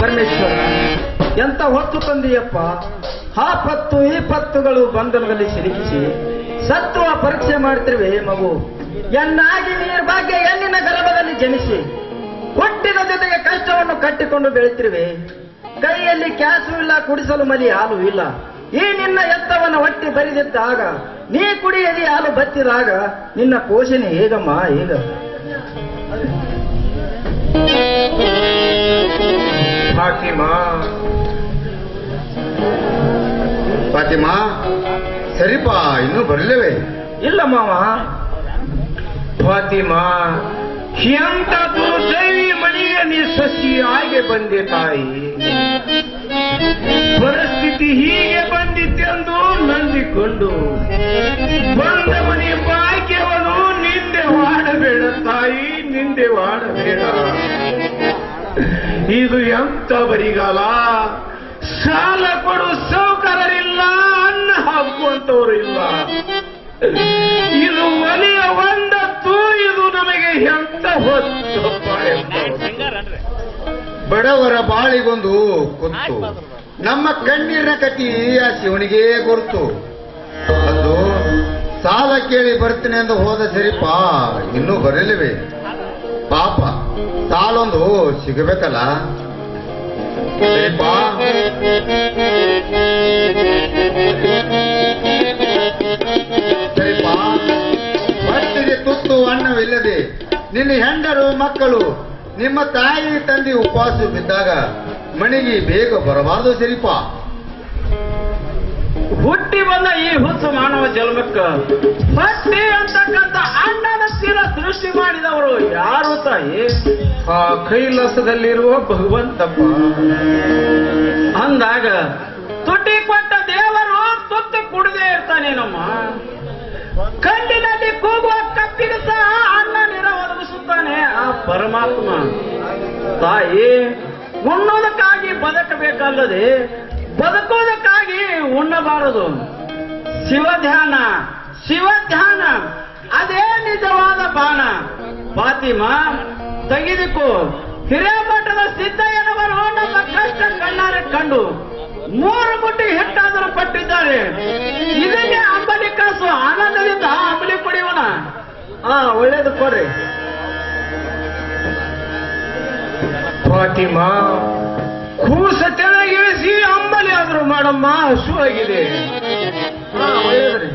ಪರಮೇಶ್ವರ, ಎಂತ ಹೊತ್ತು ತಂದೆಯಪ್ಪ? ಆ ಪತ್ತು, ಈ ಪತ್ತುಗಳು ಬಂಧನದಲ್ಲಿ ಸಿಲುಕಿಸಿ ಸತ್ವ ಪರೀಕ್ಷೆ ಮಾಡ್ತಿರುವೆ ಮಗು. ಎನ್ನಾಗಿ ನೀರ್ ಭಾಗ್ಯ ಎನ್ನಿನ ಗರ್ಭದಲ್ಲಿ ಜನಿಸಿ ಹುಟ್ಟಿದ ಜೊತೆಗೆ ಕಷ್ಟವನ್ನು ಕಟ್ಟಿಕೊಂಡು ಬೆಳಿತಿರುವೆ ಕೈಯಲ್ಲಿ ಕ್ಯಾಸು ಇಲ್ಲ, ಕುಡಿಸಲು ಮಲಿ ಹಾಲು ಇಲ್ಲ. ಈ ನಿನ್ನ ಎತ್ತವನ್ನು ಹೊಟ್ಟಿ ಬರಿದಿದ್ದಾಗ, ನೀ ಕುಡಿಯದಿ ಹಾಲು ಬತ್ತಿದಾಗ, ನಿನ್ನ ಪೋಷಣೆ ಹೇಗಮ್ಮ, ಹೇಗ? ಫಾತಿಮಾ. ಫಾತಿಮಾ ಸರಿಪಾ ಇನ್ನೂ ಬರಲಿವೆ. ಇಲ್ಲ ಮಾವ. ಫಾತಿಮಾ ಎಂತ ದುರ್ದೈವಿ ಮನೆಯ ನೀ ಸಸಿ ಆಗಿ ಬಂದೆ ತಾಯಿ. ಪರಿಸ್ಥಿತಿ ಹೀಗೆ ಬಂದಿತ್ತೆಂದು ನಂದಿಕೊಂಡು ಬಂದ ಮನೆ ಭಾಗ್ಯವನ್ನು ನಿಂದೆ ಮಾಡಬೇಡ ತಾಯಿ. ನಿಂದೆ ಮಾಡಬೇಡ ಇದು ಎಂತ ಬರಿಗಾಲ? ಸಾಲ ಕೊಡು ಸೌಕರ್ಯರಿಲ್ಲ ಅನ್ನ ಹಾಕುವಂತವರು ಇಲ್ಲ. ಇದು ಒಲಿಯ ಒಂದತ್ತು, ಇದು ನಮಗೆ ಎಂತ ಹೊತ್ತು ಬಡವರ ಬಾಳಿಗೊಂದು ಕುಂತು ನಮ್ಮ ಕಣ್ಣೀರಿನ ಕತಿ ಆ ಶಿವನಿಗೆ ಗೊತ್ತು ಅದು ಸಾಲ ಕೇಳಿ ಬರ್ತೀನಿ ಎಂದು ಹೋದ ಸರಿಪ, ಇನ್ನೂ ಬರಲಿವೆ. ಪಾಪ ಸಾಲೊಂದು ಸಿಗಬೇಕಲ್ಲ? ತುತ್ತು ಅನ್ನವಿಲ್ಲದೆ ನಿನ್ನ ಹೆಂಡರು, ಮಕ್ಕಳು, ನಿಮ್ಮ ತಾಯಿ ತಂದೆ ಉಪವಾಸ ಬಿದ್ದಾಗ ಮಣಿಗೆ ಬೇಗ ಬರಬಾರದು ಸರಿಪ? ಹುಟ್ಟಿ ಬಂದ ಈ ಹುಚ್ಚು ಮಾನವ ಜನ್ಮಕ್ಕ ಭಕ್ತಿ ಅಂತಕ್ಕಂಥ ಸೃಷ್ಟಿ ಮಾಡಿದವರು ಯಾರು ತಾಯಿ ಆ ಕೈಲಸದಲ್ಲಿರುವ ಭಗವಂತಪ್ಪ. ಅಂದಾಗ ತುಟಿ ಕೊಟ್ಟ ದೇವರು ತುತ್ತು ಕುಡದೇ ಇರ್ತಾನೇನಮ್ಮ? ಕಣ್ಣಿನಲ್ಲಿ ಕೂಗುವ ಕಪ್ಪಿಗೆ ಸಹ ಅನ್ನ ನೀರ ಒದಗಿಸುತ್ತಾನೆ ಆ ಪರಮಾತ್ಮ. ತಾಯಿ ಉಣ್ಣೋದಕ್ಕಾಗಿ ಬದುಕಬೇಕಲ್ಲದೆ ಬದುಕೋದಕ್ಕಾಗಿ ಉಣ್ಣಬಾರದು. ಶಿವಧ್ಯಾನ ಶಿವಧ್ಯಾನ. ಅದೇ ನಿಜವಾದ ಬಾಣ. ಪಾತಿಮಾ ತೆಗೆದುಕೋ. ಹಿರೇಮಠದ ಸಿದ್ದಯ್ಯನವರು ನಮ್ಮ ಕಷ್ಟ ಕಣ್ಣಾರೆ ಕಂಡು. ಮೂರು ಮುಟ್ಟಿ ಹೆಟ್ಟಾದರೂ ಪಟ್ಟಿದ್ದಾರೆ. ಇದಕ್ಕೆ ಅಂಬಲಿ ಕಾಸು ಆನಂದದಿಂದ ಅಂಬಲಿ ಕುಡಿಯೋಣ. ಆ ಒಳ್ಳೇದು ಕೊಡ್ರಿ. ಫಾತಿಮಾ ಕೂಸ ತೆಳಗಿಳಿಸಿ ಅಂಬಲಿ ಆದ್ರೂ ಮಾಡಮ್ಮ ಹಸುವಾಗಿದೆ. ಹಾ ಒಳ್ಳೇದ್ರಿ.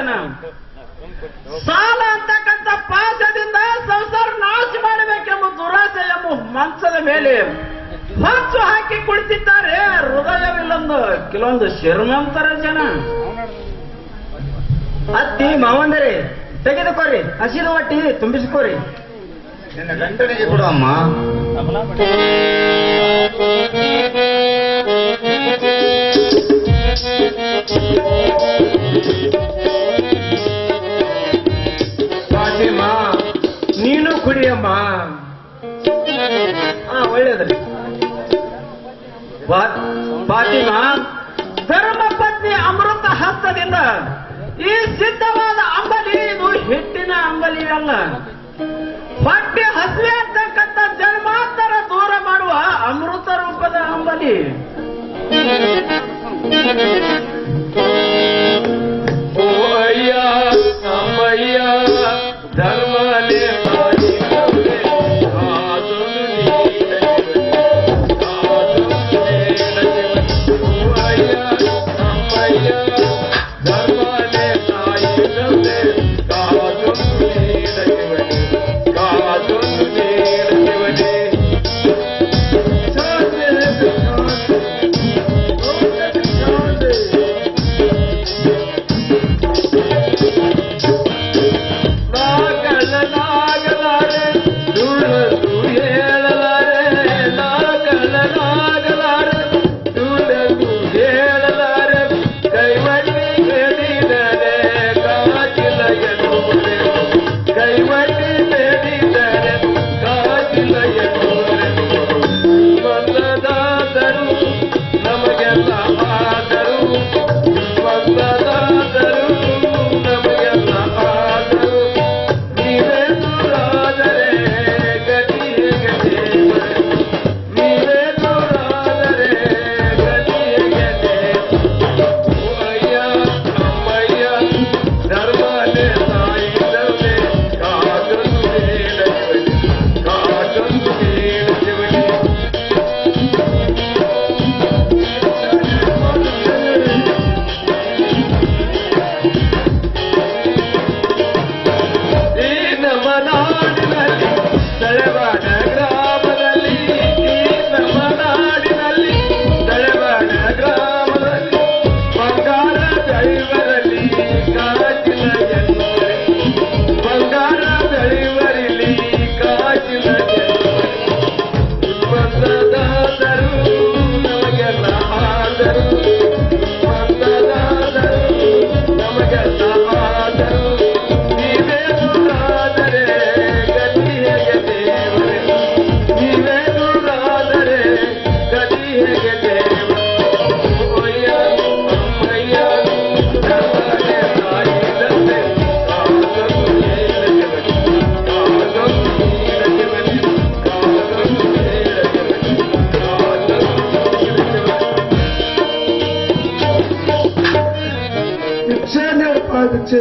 ಜನ ಸಾಲ ಅಂತಕ್ಕಂಥ ಪಾಶದಿಂದ ಸಂಸಾರ ನಾಶ ಮಾಡಬೇಕೆಂಬ ದುರಾಸೆ ಎಂಬ ಮಂಚದ ಮೇಲೆ ಹೊಚ್ಚು ಹಾಕಿ ಕುಳಿತಿದ್ದಾರೆ. ಹೃದಯವಿಲ್ಲೊಂದು ಕೆಲವೊಂದು ಶರ್ಮಂತರ ಜನ. ಅತ್ತಿ ಮಾವಂದರಿ ತೆಗೆದುಕೋರಿ. ಹಸಿದ ಹೊಟ್ಟಿ ತುಂಬಿಸಿಕೋರಿ. ನಿನ್ನ ಗಂಟನಿಗೆ ಕೊಡು ಅಮ್ಮ ಫಾತಿಮಾ ಧರ್ಮ ಪತ್ನಿ ಅಮೃತ ಹಸ್ತದಿಂದ ಈ ಸಿದ್ಧವಾದ ಅಂಬಲಿ, ಇದು ಹಿಟ್ಟಿನ ಅಂಬಲಿ ಅಲ್ಲ. ಹೊಟ್ಟೆ ಹಸಿವೆ ಅಂತಕ್ಕಂಥ ಜನ್ಮಾಂತರ ದೂರ ಮಾಡುವ ಅಮೃತ ರೂಪದ ಅಂಬಲಿ.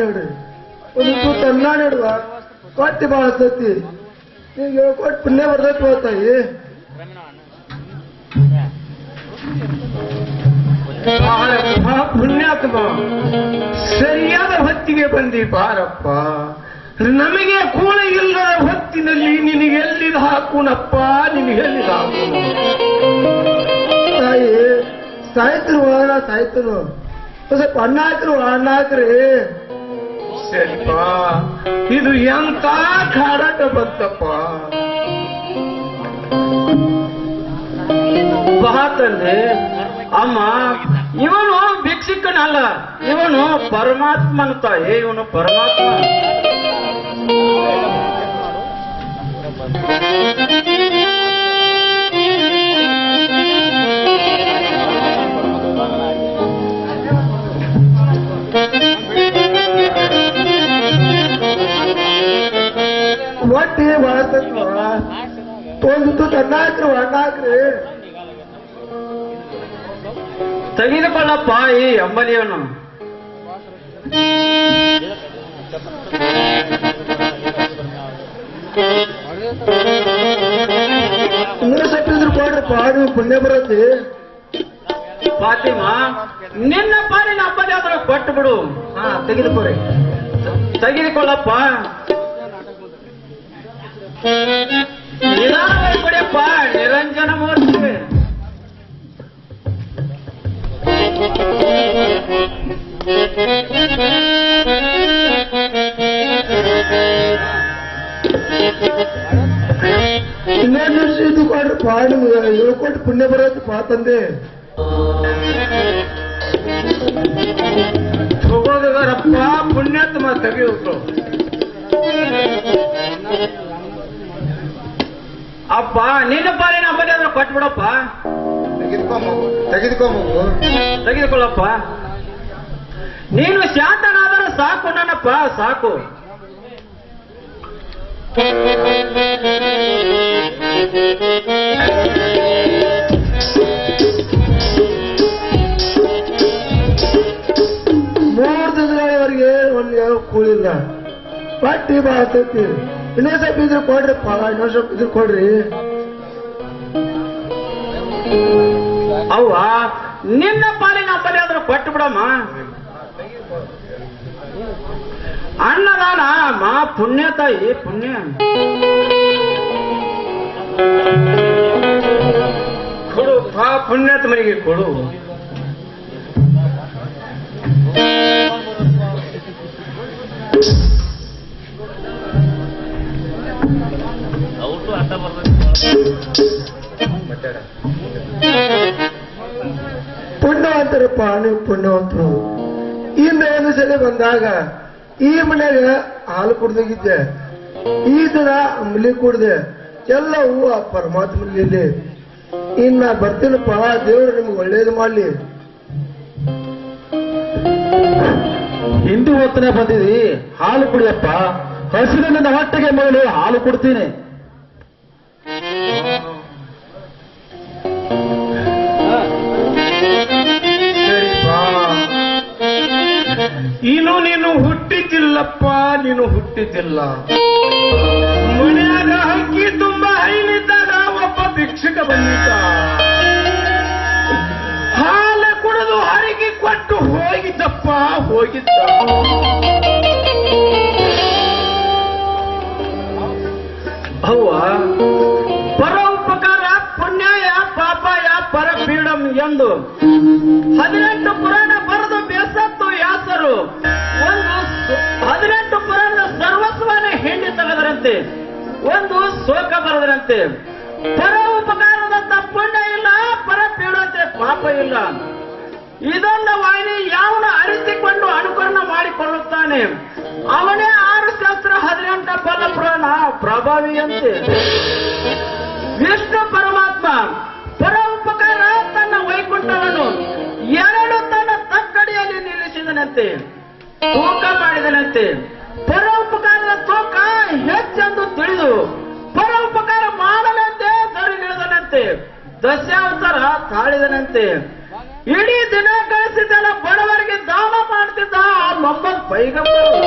ನೋಡ್ರಿ ಒಂದು ತೂತು ಅನ್ನ ನೋಡುವ. ಕೊಟ್ಟಿ ಭಾಳ ಸತಿ ನಿಮ್ಗೆ ಕೊಟ್ಟು ಪುಣ್ಯ ಬರ್ತೈತಿ ಹೋಗ್ತಾಯಿ ಪುಣ್ಯಾತ್ಮ. ಸರಿಯಾದ ಹೊತ್ತಿಗೆ ಬಂದಿ ಬಾರಪ್ಪ. ನಮಗೆ ಕೂಳ ಇಲ್ಲದ ಹೊತ್ತಿನಲ್ಲಿ ನಿನಿಗೆ ಎಲ್ಲಿ ಹಾಕುನಪ್ಪ? ನಿನಗೆ ಎಲ್ಲಿದ ಹಾಕುನು? ತಾಯಿ, ಸಾಯ್ತರು ನಾ ಸಾಯ್ತನು ಸ್ವಲ್ಪ ಅಣ್ಣ ಹಾಕ್ರು ಅಣ್ಣ ಹಾಕ್ರಿ ಸರಿಪ ಇದು ಎಂತ ಕಾಡಾಟ ಬಂತಪ್ಪ ಬಹಾತಂದೆ ಅಮ್ಮ, ಇವನು ಭಿಕ್ಷಿಕನಲ್ಲ, ಇವನು ಪರಮಾತ್ಮನ ತಾಯಿ, ಇವನು ಪರಮಾತ್ಮ. ಒಟ್ಟಿ ಒಂದು ತುತ್ತು ಅನ್ನ ಹಾಕ್ರಿ ಅನ್ನ ಹಾಕ್ರಿ ತೆಗೆದುಕೊಳ್ಳಪ್ಪ ಈ ಅಂಬಲಿಯನ್ನು. ಇನ್ನೂ ಸಟ್ಟಿದ್ರು ಕೊಡ್ರಪ್ಪ, ನೀವು ಪುಣ್ಯ ಬರತ್ತಿ. ಫಾತಿಮಾ, ನಿನ್ನ ಪಾಲಿನ ಅಪ್ಪನೇ ಅದರ ಕೊಟ್ಟು ಬಿಡು. ಹಾ, ತೆಗೆದುಕೊರಿ. ತೆಗೆದುಕೊಳ್ಳಪ್ಪ. ನಿಧಾನವಾಗಿ ಕೊಡಿಯಪ್ಪ ನಿರಂಜನ ಮೂರ್ತಿ ಇನ್ನೇನು ಇದು ಕೊಡ್ರಿ ಪಾಡು ಏಳು ಕೊಟ್ಟು ಪುಣ್ಯ ಬರತ್ತೆ ಪಾ ತಂದೆ ತಗೋದರಪ್ಪ ಪುಣ್ಯಾತ್ಮ ತೆಗೆಯುತ್ತು ಅಪ್ಪ ನಿನ್ನ ಪಾಲಿನ ಅಂಬಲಿ ಕೊಟ್ಬಿಡಪ್ಪ. ತೆಗೆದುಕೋ ಮಗು ತೆಗೆದುಕೋ ತೆಗೆದುಕೊಳ್ಳಪ್ಪ. ನೀನು ಶಾಂತನಾದರೆ ಸಾಕು ನನ್ನಪ್ಪ ಸಾಕು. ಮೂರು ದಿನಗಳವರೆಗೆ ಒಂದು ಯಾವ ಕೂಳಿಲ್ಲ. ಪಟ್ಟಿ ಬಾಳ್ತೈತಿ ಸ್ವಲ್ಪ ಇದ್ರೆ ಕೊಡ್ರಿಪ್ಪ ಇನ್ನೊಂದು ಸ್ವಲ್ಪ ಇದ್ರೆ ಕೊಡ್ರಿ. ಅವ್ವ, ನಿನ್ನ ಪಾಲಿನ ಬಲಿ ಆದ್ರೂ ಕೊಟ್ಟು ಬಿಡಮ್ಮ. ಅನ್ನದಾನ ಮಾ ಪುಣ್ಯ ತಾಯಿ, ಪುಣ್ಯ. ಕೊಡು, ಪಾ ಮನೆಗೆ ಕೊಡು. ಪುಣ್ಯವಂತರಪ್ಪ, ನೀವು ಪುಣ್ಯವಂತರು. ಈ ಒಂದು ಸಲ ಬಂದಾಗ, ಈ ಮನೆಯಾಗ ಹಾಲು ಕುಡ್ದಾಗಿದ್ದೆ ಈ ದಿನ ಅಂಬ್ಲಿ ಕುಡ್ದೆ. ಎಲ್ಲವೂ ಆ ಪರಮಾತ್ಮನಲ್ಲಿ. ಇನ್ನ ಬರ್ತೀನಪ್ಪ, ದೇವರು ನಿಮ್ಗೆ ಒಳ್ಳೇದು ಮಾಡಲಿ. ಹಿಂದೂ ಹೊತ್ತನೆ ಬಂದಿದಿ ಹಾಲು ಕುಡಿಯಪ್ಪ. ಹಸಿರಿನಿಂದ ಹೊಟ್ಟೆಗೆ ಮೇಲೆ ಹಾಲು ಕೊಡ್ತೀನಿ. ನೀನು ಹುಟ್ಟಿದ್ದಿಲ್ಲಪ್ಪ, ನೀನು ಹುಟ್ಟಿದ್ದಿಲ್ಲ. ಮನೆಯಾಗ ಹಕ್ಕಿ ತುಂಬಾ ಹೈನಿದ್ದಾಗ ಒಬ್ಬ ಭಿಕ್ಷಕ ಬಂದಿದ್ದ. ಹಾಲ ಕುಡಿದು ಹರಿಗೆ ಕೊಟ್ಟು ಹೋಗಿದ್ದಪ್ಪ, ಹೋಗಿದ್ದ. ಅವ್ವ, ಪರ ಉಪಕಾರ ಪಾಪಾಯ, ಪರಪೀಡಂ ಎಂದು ಹದಿನೆಂಟು ಪುರಾಣ ಬರೆದು ಬೇಸತ್ತು ಯಾಸರು. ತೆಗೆದರಂತೆ ಒಂದು ಶೋಕ ಬರದಂತೆ ಪರ ಉಪಕಾರದಂತ ಪುಣ್ಯ ಇಲ್ಲ, ಪರ ಪೀಡತೆ ಪಾಪ ಇಲ್ಲ. ಇದೊಂದು ವಾಹಿನಿ ಯಾವನ ಅರಿಸಿಕೊಂಡು ಅನುಕರಣ ಮಾಡಿಕೊಳ್ಳುತ್ತಾನೆ. ಅವನೇ ಆರು ಶಾಸ್ತ್ರ ಹದಿನೆಂಟ ಫಲ ಪ್ರಾಣ ಪ್ರಭಾವಿಯಂತೆ ವಿಷ್ಣು ಪರಮಾತ್ಮ ಪರ ಉಪಕಾರ ತನ್ನ ವೈಕುಂಠವನ್ನು ಎರಡು ತನ್ನ ತಕ್ಕಡಿಯಲ್ಲಿ ನಿಲ್ಲಿಸಿದನಂತೆ. ತೂಕ ಮಾಡಿದನಂತೆ. ಪರ ತೂಕ ಹೆಚ್ಚೆಂದು ತಿಳಿದು ಪರೋಪಕಾರ ಮಾಡಲಂತೆ ಸರಿಗಿಳಿದನಂತೆ ದಶಾವತಾರ ತಾಳಿದನಂತೆ. ಇಡೀ ದಿನ ಕಳಿಸಿದ್ದೆಲ್ಲ ಬಡವರಿಗೆ ದಾನ ಮಾಡ್ತಿದ್ದ ಆ ಮೊಹಮ್ಮದ್ ಪೈಗಂಬರು.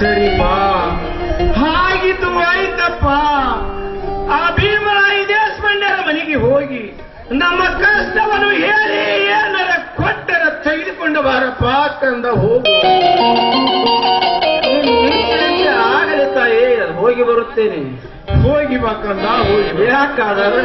ಸರಿಪಾ. ಹಾಗಿದ್ದು ಆಯ್ತಪ್ಪ. ಆ ಭೀಮರಾಯಿ ಮಂಡ್ಯರ ಮನೆಗೆ ಹೋಗಿ ನಮ್ಮ ಕಷ್ಟವನ್ನು ಹೇಳಿ ಕಂದ ಹೋಗು. ಆಗಲಿ ತಾಯಿ ಹೋಗಿ ಬರುತ್ತೇನೆ. ಹೋಗಿ ಬಾ ಕಂದ ಹೋಗಿ ಯಾಕಾದರೆ?